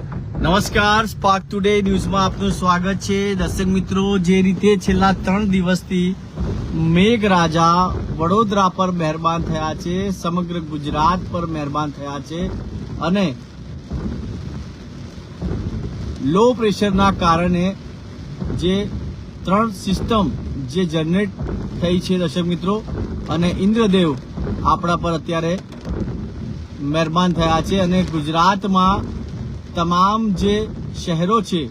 નમસ્કાર spark today ન્યૂઝમાં આપનું સ્વાગત છે. દર્શક મિત્રો, જે રીતે છેલ્લા ત્રણ દિવસથી મેઘરાજા વડોદરા પર મહેરબાન થયા છે, સમગ્ર ગુજરાત પર મહેરબાન થયા છે અને લો પ્રેશરના કારણે જે ત્રણ સિસ્ટમ જે જનરેટ થઈ છે દર્શક મિત્રો અને ઇન્દ્રદેવ આપણા પર અત્યારે મહેરબાન થયા છે અને ગુજરાતમાં તમામ જે શહેરો છે,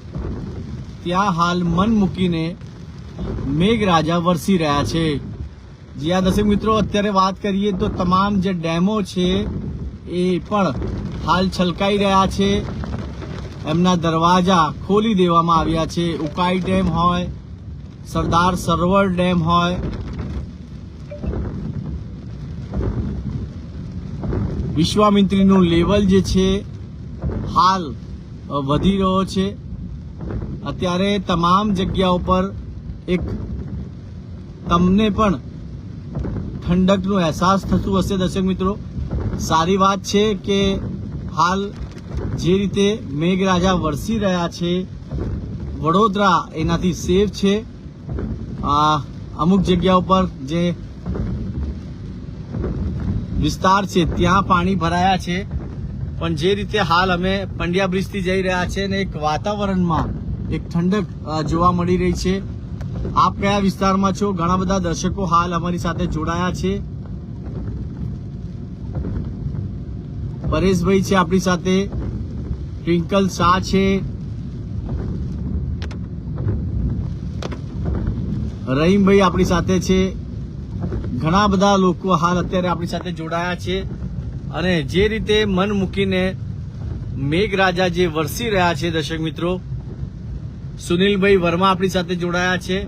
ત્યાં હાલ મન મૂકીને મેઘરાજા વરસી રહ્યા છે. જ્યાં દર્શક મિત્રો, અત્યારે વાત કરીએ તો તમામ જે ડેમો છે, એ પણ હાલ છલકાઈ રહ્યા છે. એમના દરવાજા ખોલી દેવામાં આવ્યા છે. ઉકાઈ ડેમ હોય, સરદાર સરોવર ડેમ હોય, વિશ્વામિત્રીનું લેવલ જે છે હાલ વધી રહ્યો છે. અત્યારે તમામ જગ્યાઓ પર એક તમને પણ ઠંડકનો અહેસાસ થતું હશે, દર્શક મિત્રો. સારી વાત છે કે હાલ જે રીતે મેઘરાજા વરસી રહ્યા છે, વડોદરા એનાથી સેફ છે. અમુક જગ્યા ઉપર જે વિસ્તાર છે, ત્યાં પાણી ભરાયા છે. પણ જે રીતે હાલ અમે પંડ્યા બ્રિજથી જઈ રહ્યા છે ને એક વાતાવરણમાં એક ઠંડક જોવા મળી રહી છે. આપ કયા વિસ્તારમાં છો? ઘણા બધા દર્શકો હાલ અમારી સાથે જોડાયા છે. પરેશભાઈ છે આપણી સાથે. ટ્વિંકલ શાહ છે. રહીમભાઈ આપણી સાથે છે. ઘણા બધા લોકો હાલ અત્યારે આપણી સાથે જોડાયા છે. અને જે રીતે મન મૂકીને મેઘરાજા જે વરસી રહ્યા છે દર્શક મિત્રો, સુનિલભાઈ વર્મા આપણી સાથે જોડાયા છે.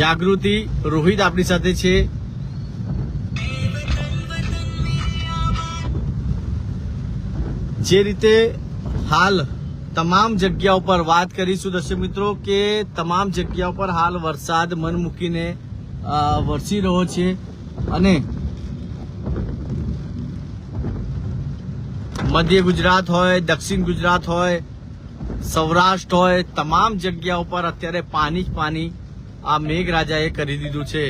જાગૃતિ રોહિત આપણી સાથે છે. જે રીતે હાલ તમામ જગ્યા ઉપર વાત કરીશું દર્શક મિત્રો, કે તમામ જગ્યા ઉપર હાલ વરસાદ મન મૂકીને વરસી રહ્યો છે અને મધ્ય ગુજરાત હોય, દક્ષિણ ગુજરાત હોય, સૌરાષ્ટ્ર હોય, તમામ જગ્યા ઉપર અત્યારે પાણી જ પાણી આ મેઘરાજાએ કરી દીધું છે.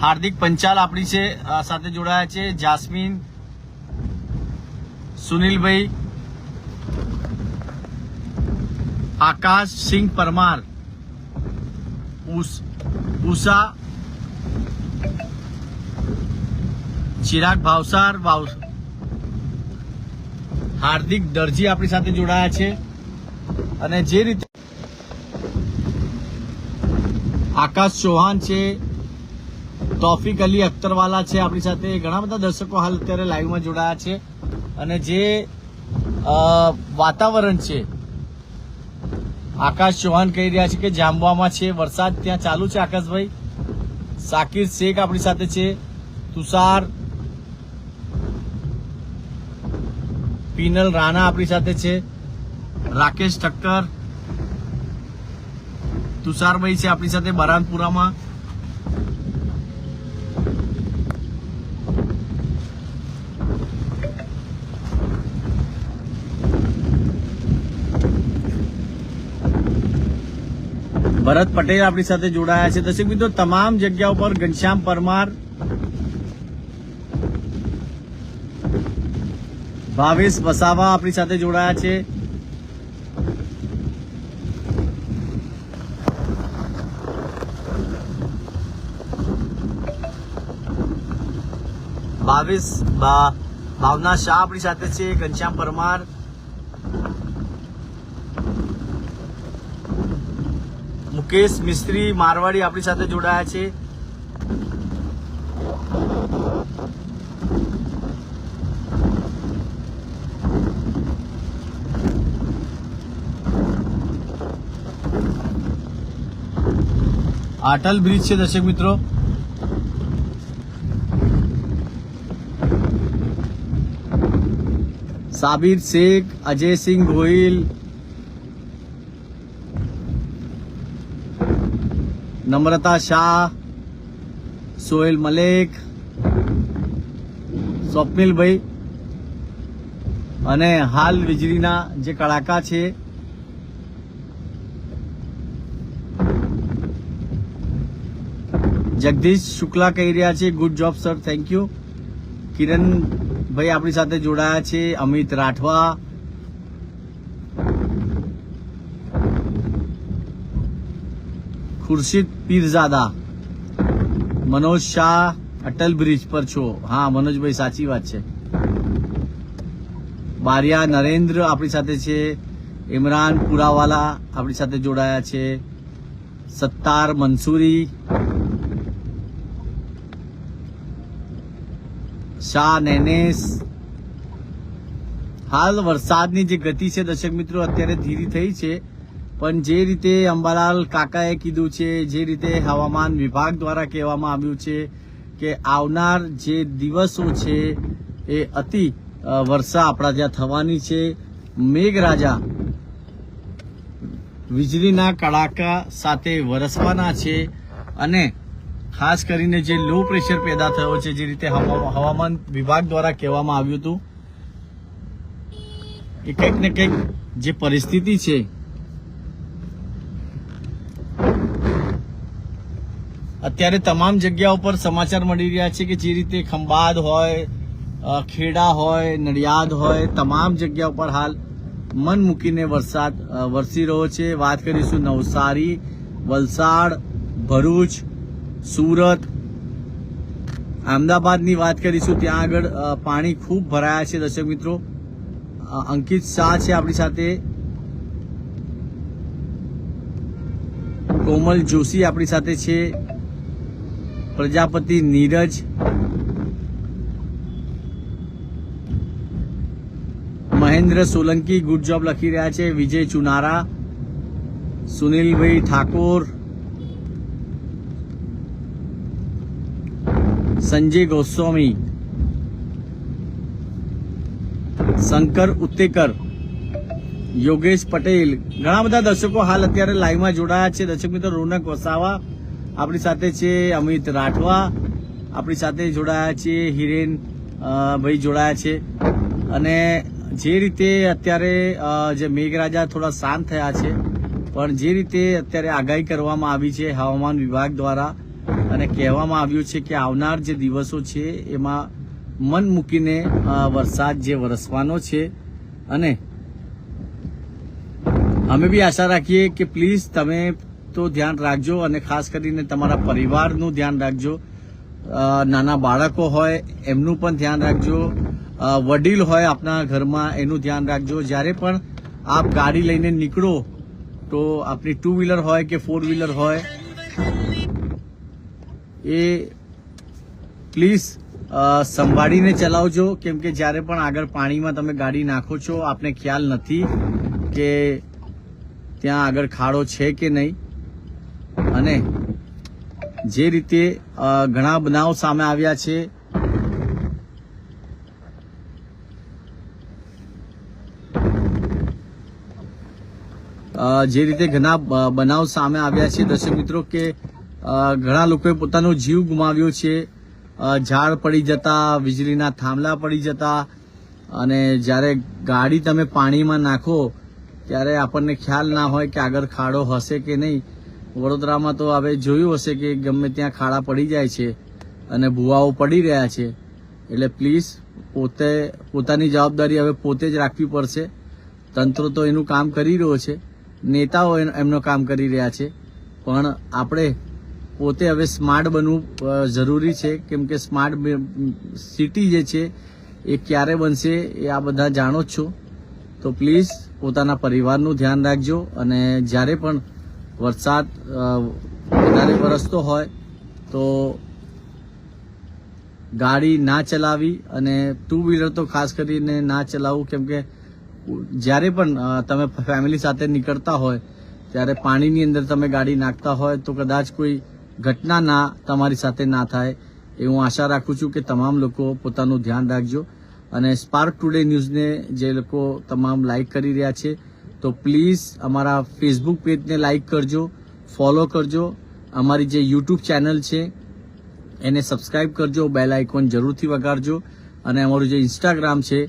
હાર્દિક પંચાલ આપણી છે સાથે જોડાયા છે, જાસ્મીન, સુનિલભાઈ આકાશ સિંહ પરમાર. ઉષા, ચિરાગ ભાવસાર ભાવ હાર્દિક દરજી આપણી સાથે જોડાયા છે. અને જે રીતે આકાશ ચૌહાણ છે, તોફિક અલી અખ્તરવાલા છે આપણી સાથે. ઘણા બધા દર્શકો હાલ અત્યારે લાઈવમાં જોડાયા છે. અને જે વાતાવરણ છે આકાશ ચૌહાણ કહી રહ્યા છે કે જામવામાં છે વરસાદ, ત્યાં ચાલુ છે આકાશભાઈ. સાકિર શેખ આપણી સાથે છે. તુષાર, પીનલ રાણા આપણી સાથે છે. રાકેશ ઠક્કર, તુષારભાઈ છે આપણી સાથે બરાનપુરામાં. ભરત પટેલ આપણી સાથે જોડાયા છે. દર્શક મિત્રો, તમામ જગ્યા ઉપર ઘનશ્યામ પરમાર, ભાવેશ વસાવા આપણી સાથે જોડાયા છે. ભાવેશ ભાવના શાહ આપણી સાથે છે, ઘનશ્યામ પરમાર. મુકેશ, મિસ્ત્રી, મારવાડી આપણી સાથે જોડાયા છે. અટલ બ્રિજ છે દર્શક મિત્રો. સાબિર શેખ અજયસિંહ ગોહિલ નમ્રતા શાહ, સોહેલ મલેક સ્વપ્નિલભાઈ અને હાલ વીજળીના જે કડાકા છે, જગદીશ શુક્લા કહી રહ્યા છે good job sir thank you Kiranbhai આપણી સાથે જોડાયા છે, અમિત રાઠવા ખુરશીદ પીરઝાદા. મનોજ શાહ અટલ બ્રિજ પર છો. હા, મનોજભાઈ, સાચી વાત છે. બારિયા નરેન્દ્ર આપણી સાથે છે. ઇમરાન પુરાવાલા આપણી સાથે જોડાયા છે. સત્તાર મંસૂરી. શાહ નેનેસ. હાલ વરસાદની જે ગતિ છે દર્શક મિત્રો, અત્યારે ધીરી થઈ છે. પણ જે રીતે અંબાલાલ કાકાએ કીધું છે, જે રીતે હવામાન વિભાગ દ્વારા કહેવામાં આવ્યું છે કે આવનાર જે દિવસો છે, એ અતિ વર્ષા આપણા ત્યાં થવાની છે. મેઘરાજા વીજળીના કડાકા સાથે વરસવાના છે અને ખાસ કરીને જે લો પ્રેશર પેદા થયો છે, જે રીતે હવા- હવામાન વિભાગ દ્વારા કહેવામાં આવ્યું હતું, એ કંઈક ને કંઈક જે પરિસ્થિતિ છે અત્યારે તમામ જગ્યાઓ પર સમાચાર મળી રહ્યા છે કે જે રીતે ખંભાત હોય ખેડા હોય, નડિયાદ હોય, તમામ જગ્યા ઉપર હાલ મન મૂકીને વરસાદ વરસી રહ્યો છે. વાત કરીશું નવસારી, વલસાડ, ભરૂચ, સુરત. અમદાવાદની વાત કરીશું ત્યાં આગળ પાણી ખૂબ ભરાયા છે દર્શક મિત્રો. અંકિત શાહ છે આપણી સાથે. કોમલ જોશી આપણી સાથે છે. પ્રજાપતિ નીરજ. મહેન્દ્ર સોલંકી ગુડ જોબ લખી રહ્યા છે. વિજય ચુનારા. સુનિલભાઈ ઠાકોર. સંજય ગોસ્વામી. શંકર ઉત્તેકર. યોગેશ પટેલ. ઘણા બધા દર્શકો હાલ અત્યારે લાઈવમાં જોડાયા છે. દર્શક મિત્રો, રોનક વસાવા આપણી સાથે છે અમિત રાઠવા. આપણી સાથે જોડાયા છે હિરેન ભાઈ જોડાયા છે. અને જે રીતે અત્યારે જે મેઘરાજા થોડા શાંત થયા છે, પણ જે રીતે અત્યારે આગાહી કરવામાં આવી છે હવામાન વિભાગ દ્વારા અને કહેવામાં આવ્યું છે કે આવનાર જે દિવસો છે એમાં મન મૂકીને વરસાદ જે વરસવાનો છે. અને અમે બી આશા રાખીએ કે પ્લીઝ તમે તો ધ્યાન રાખજો અને ખાસ કરીને તમારા પરિવારનું ધ્યાન રાખજો. નાના બાળકો હોય, એમનું પણ ધ્યાન રાખજો. વડીલ હોય આપના ઘરમાં, એનું ધ્યાન રાખજો. જ્યારે પણ આપ ગાડી લઈને નીકળો, તો આપણી ટુ વ્હીલર હોય કે ફોર વ્હીલર હોય, એ પ્લીઝ સંભાળીને ચલાવજો. કેમ કે જ્યારે પણ આગળ પાણીમાં તમે ગાડી નાખો છો, આપને ખ્યાલ નથી કે ત્યાં આગળ ખાડો છે કે નહીં. અને જે રીતે ઘણા બનાવ સામે આવ્યા છે જે રીતે ઘણા બનાવ સામે આવ્યા છે, દર્શક મિત્રો, કે ઘણા લોકોએ પોતાનો જીવ ગુમાવ્યો છે. ઝાડ પડી જતા, વીજળીના થાંભલા પડી જતા, અને જ્યારે ગાડી તમે પાણીમાં નાખો, ત્યારે આપણને ખ્યાલ ના હોય કે આગળ ખાડો હશે કે નહીં. વડોદરામાં તો હવે જોયું હશે કે ગમે ત્યાં ખાડા પડી જાય છે અને ભૂવાઓ પડી રહ્યા છે. એટલે પ્લીઝ પોતે, પોતાની જવાબદારી હવે પોતે જ રાખવી પડશે. તંત્ર તો એનું કામ કરી રહ્યો છે. નેતાઓ એમનો કામ કરી રહ્યા છે. પણ આપણે પોતે હવે સ્માર્ટ બનવું જરૂરી છે. કેમ કે સ્માર્ટ સિટી જે છે, એ ક્યારે બનશે એ આ બધા જાણો જ છો. તો પ્લીઝ પોતાના પરિવારનું ધ્યાન રાખજો અને જ્યારે પણ વરસાદ વધારે વરસતો હોય તો ગાડી ના ચલાવી અને ટુ વ્હીલર તો ખાસ કરીને ના ચલાવવું કેમ કે જ્યારે પણ તમે ફેમિલી સાથે નીકળતા હોય, ત્યારે પાણીની અંદર તમે ગાડી નાખતા હોય, તો કદાચ કોઈ ઘટના ના તમારી સાથે ના થાય. એ હું આશા રાખું છું કે તમામ લોકો પોતાનું ધ્યાન રાખજો. અને સ્પાર્ક ટુડે ન્યૂઝને જે લોકો તમામ લાઈક કરી રહ્યા છે તો પ્લીઝ અમારા ફેસબુક પેજને લાઈક કરજો ફોલો કરજો. અમારી જે યુટ્યુબ ચેનલ છે, એને સબસ્ક્રાઇબ કરજો બેલ આઇકોન જરૂરથી વગાડજો. અને અમારું જે ઇન્સ્ટાગ્રામ છે,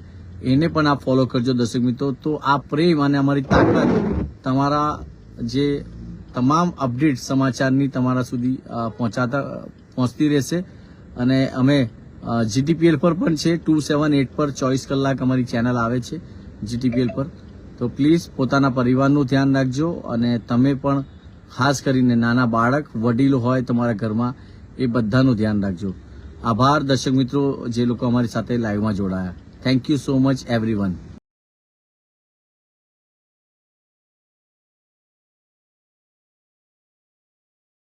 એને પણ આપ ફોલો કરજો દર્શક મિત્રો. તો આ પ્રેમ અને અમારી તાકાત તમારા જે તમામ અપડેટ સમાચારની તમારા સુધી પહોંચાતા, પહોંચતી રહેશે. અને અમે જીટીપીએલ પર પણ છે. ટુ સેવન એટ પર ચોવીસ કલાક અમારી ચેનલ આવે છે જીટીપીએલ પર. તો પ્લીઝ પોતાના પરિવારનું ધ્યાન રાખજો અને તમે પણ ખાસ કરીને નાના બાળક, વડીલો હોય તમારા ઘરમાં, એ બધાનું ધ્યાન રાખજો. આભાર દર્શક મિત્રો, જે લોકો અમારી સાથે લાઈવમાં જોડાયા. Thank you so much everyone